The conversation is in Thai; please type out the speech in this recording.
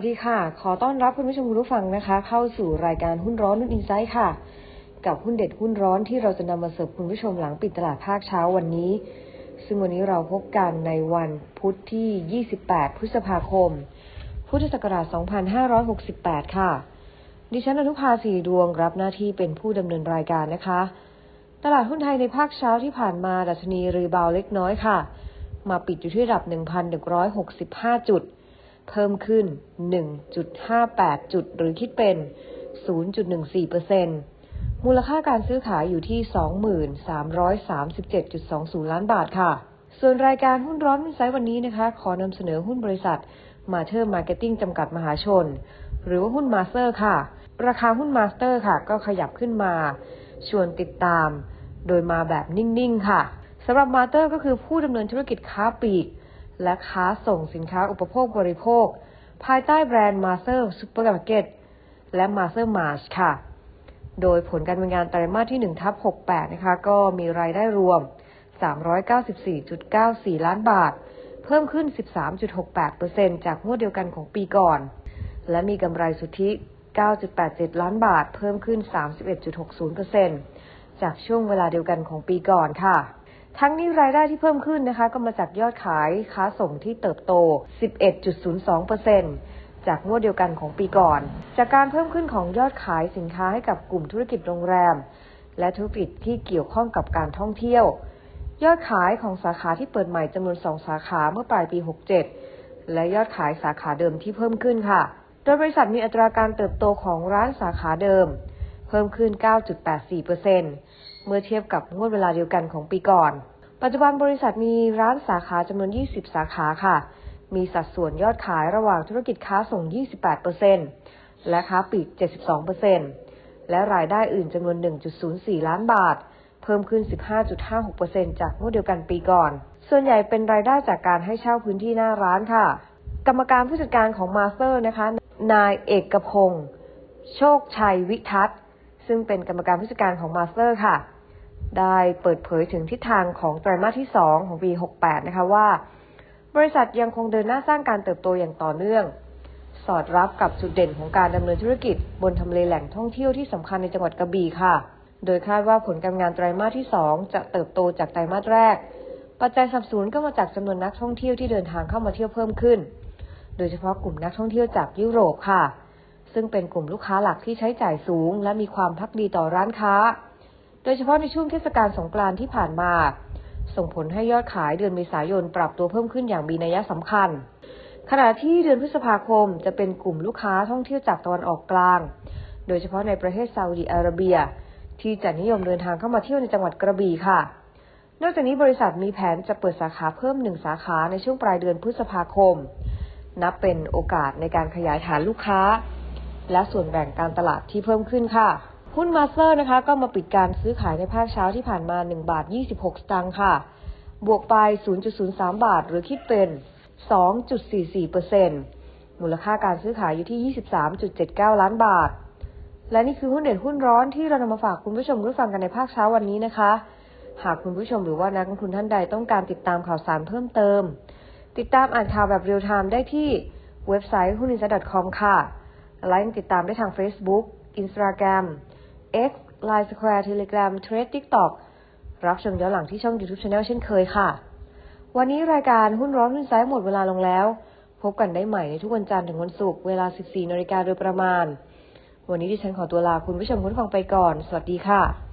สวัสดีค่ะ ขอต้อนรับคุณผู้ชมคุณผู้ฟังนะคะ เข้าสู่รายการหุ้นร้อนนุ่นอินไซด์ค่ะ กับหุ้นเด็ดหุ้นร้อนที่เราจะนำมาเสิร์ฟคุณผู้ชมหลังปิดตลาดภาคเช้าวันนี้ ซึ่งวันนี้เราพบกันในวันพุธที่ 28 พฤษภาคม พุทธศักราช 2568 ค่ะ ดิฉันอนุภาสีดวงรับหน้าที่เป็นผู้ดำเนินรายการนะคะ ตลาดหุ้นไทยในภาคเช้าที่ผ่านมาดัชนีรีบาวเล็กน้อยค่ะ มาปิดอยู่ที่ระดับ 1,165 จุด เพิ่มขึ้น 1.58 จุด หรือคิดเป็น 0.14%มูลค่าการซื้อขายอยู่ที่ 2337.20 ล้านบาทค่ะ ส่วนรายการหุ้นร้อนวินไซต์วันนี้นะคะ ขอนำเสนอหุ้นบริษัทมาเทอร์มาร์เก็ตติ้งจำกัดมหาชน หรือว่าหุ้นมาสเตอร์ค่ะ ราคาหุ้นมาสเตอร์ค่ะ ก็ขยับขึ้นมา ชวนติดตาม โดยมาแบบนิ่ง ๆ ค่ะสำหรับมาสเตอร์ก็คือผู้ดำเนินธุรกิจค้าปลีก และค้าส่งสินค้าอุปโภคบริโภค ภายใต้แบรนด์มาสเตอร์ซูเปอร์มาร์เก็ตและมาสเตอร์มาร์ชค่ะ โดยผลการดำเนินงานไตรมาสที่1ทับ68 นะคะ ก็มีรายได้รวม 394.94 ล้านบาท เพิ่มขึ้น 13.68%จากงวดเดียวกันของปีก่อน และมีกำไรสุทธิ 9.87 ล้านบาท เพิ่มขึ้น 31.60%จากช่วงเวลาเดียวกันของปีก่อนค่ะ ทั้งนี้รายได้ที่เพิ่มขึ้นนะคะ ก็มาจากยอดขายค้าส่งที่เติบโต 11.02%จากงวดเดียวกันของปีก่อน จากการเพิ่มขึ้นของยอดขายสินค้าให้กับกลุ่มธุรกิจโรงแรม และธุรกิจที่เกี่ยวข้องกับการท่องเที่ยว ยอดขายของสาขาที่เปิดใหม่จำนวน 2 สาขาเมื่อปลายปี 67 และยอดขายสาขาเดิมที่เพิ่มขึ้นค่ะ โดยบริษัทมีอัตราการเติบโตของร้านสาขาเดิม เพิ่มขึ้น 9.84%เมื่อเทียบกับงวดเวลาเดียวกันของปีก่อน ปัจจุบันบริษัทมีร้านสาขาจำนวน 20 สาขาค่ะ มีสัดส่วนยอดขายระหว่างธุรกิจค้าส่ง 28%และค้าปลีก 72%และรายได้อื่นจำนวน 1.04 ล้านบาท เพิ่มขึ้น 15.56%จากงวดเดียวกันปีก่อน ส่วนใหญ่เป็นรายได้จากการให้เช่าพื้นที่หน้าร้านค่ะ กรรมการผู้จัดการของมาสเตอร์นะคะ นายเอกพงศ์โชคชัยวิทัศน์ ซึ่งเป็นกรรมการผู้จัดการของมาสเตอร์ค่ะ ได้เปิดเผยถึงทิศทางของไตรมาสที่ 2 ของปี 68 นะคะว่า บริษัทยังคงเดินหน้าสร้างการเติบโตอย่างต่อเนื่อง สอดรับกับจุดเด่นของการดำเนินธุรกิจ บนทำเลแหล่งท่องเที่ยวที่สำคัญในจังหวัดกระบี่ค่ะ โดยคาดว่าผลการงานไตรมาสที่ 2 จะเติบโตจากไตรมาสแรก ปัจจัยสนับสนุนก็มาจากจำนวนนักท่องเที่ยวที่เดินทางเข้ามาเที่ยวเพิ่มขึ้น โดยเฉพาะกลุ่มนักท่องเที่ยวจากยุโรปค่ะ ซึ่งเป็นกลุ่มลูกค้าหลักที่ใช้จ่ายสูง และมีความพักดีต่อร้านค้า โดยเฉพาะในช่วงเทศกาลสงกรานต์ที่ผ่านมา ส่งผลให้ยอดขายเดือนเมษายนปรับตัวเพิ่มขึ้นอย่างมีนัยสำคัญ ขณะที่เดือนพฤษภาคมจะเป็นกลุ่มลูกค้าท่องเที่ยวจากตะวันออกกลาง โดยเฉพาะในประเทศซาอุดิอาระเบีย ที่จะนิยมเดินทางเข้ามาเที่ยวในจังหวัดกระบี่ค่ะ นอกจากนี้บริษัทมีแผนจะเปิดสาขาเพิ่มหนึ่งสาขาในช่วงปลายเดือนพฤษภาคม นับเป็นโอกาสในการขยายฐานลูกค้า และส่วนแบ่งการตลาดที่เพิ่มขึ้นค่ะ หุ้นมาสเตอร์นะคะ ก็มาปิดการซื้อขายในภาคเช้าที่ผ่านมา 1 บาท 26 สตางค์ค่ะ บวกไป 0.03 บาท หรือคิดเป็น 2.44%มูลค่าการซื้อขายอยู่ที่ 23.79 ล้านบาท และนี่คือหุ้นเด่นหุ้นร้อนที่เรานำมาฝากคุณผู้ชมรับฟังกันในภาคเช้าวันนี้นะคะ หากคุณผู้ชมหรือว่านักลงทุนท่านใดต้องการติดตามข่าวสารเพิ่มเติม ติดตามอ่านข่าวแบบเรียลไทม์ได้ที่เว็บไซต์หุ้น i n s i d e c o m ค่ะไลน์ติดตามได้ทาง Facebook Instagram X Line Square Telegram t r a d e TikTok รับชมย้อนหลังที่ช่อง YouTube Channel เช่นเคยค่ะ วันนี้รายการหุ้นร้อนหุ้นซ้ายหมดเวลาลงแล้ว พบกันได้ใหม่ในทุกวันจันทร์ถึงวันศุกร์เวลา 14นาฬิกาโดยประมาณ วันนี้ดิฉันขอตัวลาคุณผู้ชมคุณฟังไปก่อน สวัสดีค่ะ